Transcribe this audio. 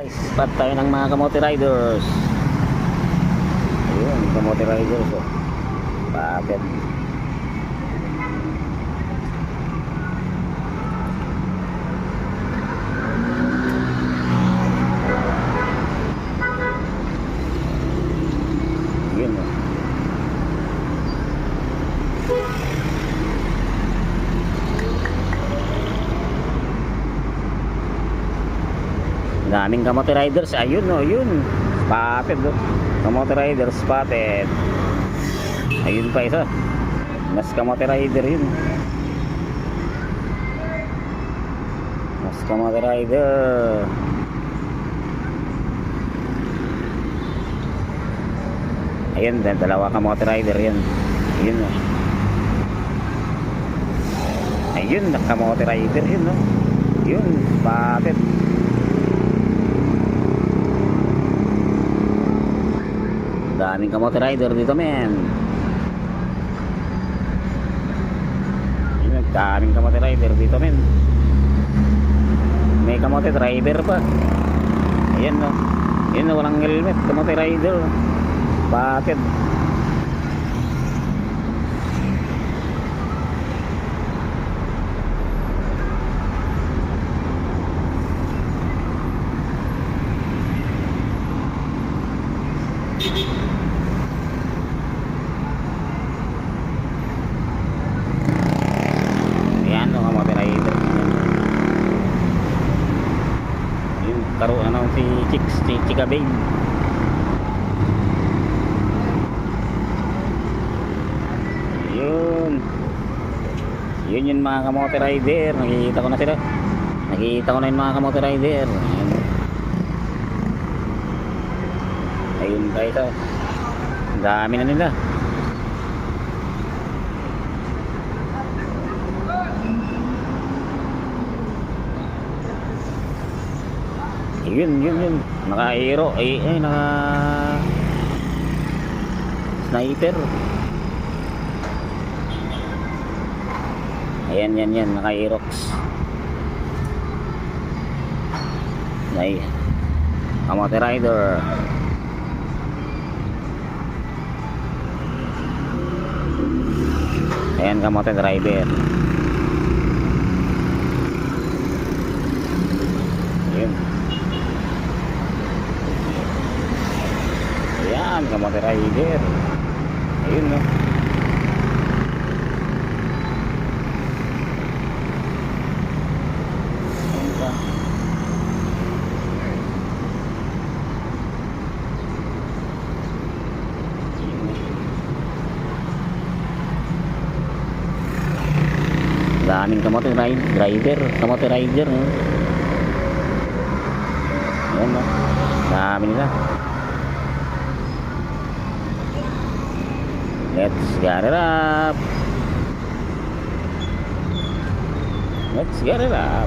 Guys, spot tayo ng mga kamote riders. Ayun, kamote riders. Oh. Bakit? Yun oh. Daming kamote riders. Ayun oh, yun. Spotted oh. Kamote riders spotted. Ayun pa isa. Mas kamote rider yun. Mas kamote rider. Ayun, dal- dalawa kamote rider yan. Ayun oh. Ayun, kamote rider yun oh. Yun, spotted. Daming kamote rider dito, men. Daming kamote rider dito, men. May kamote driver pa. Ayan, no. Yun, no, walang helmet. Kamote rider. Bakit? Ayan, no, kamote rider. Karo, ano, si Chicks, si Chika Babe. Yun. Yun yung mga kamote rider. Nakikita ko na sila. Nakikita ko na yung mga kamote rider. Ayun. Ayun guys. Oh. Dami na nila. Yun, yun, yun. Naka-aero. Ay, ay, naka... Sniper. Ayan, yan, yan. Naka-aerox. Ay. Kamote Rider. Ayan, kamote driver. Ayun. Ayan, kamote rider. Ayun, no. Daming kamote ride, driver, kamote rider. No? Ayan, no. Dami nila. Let's get it up. Let's get it up.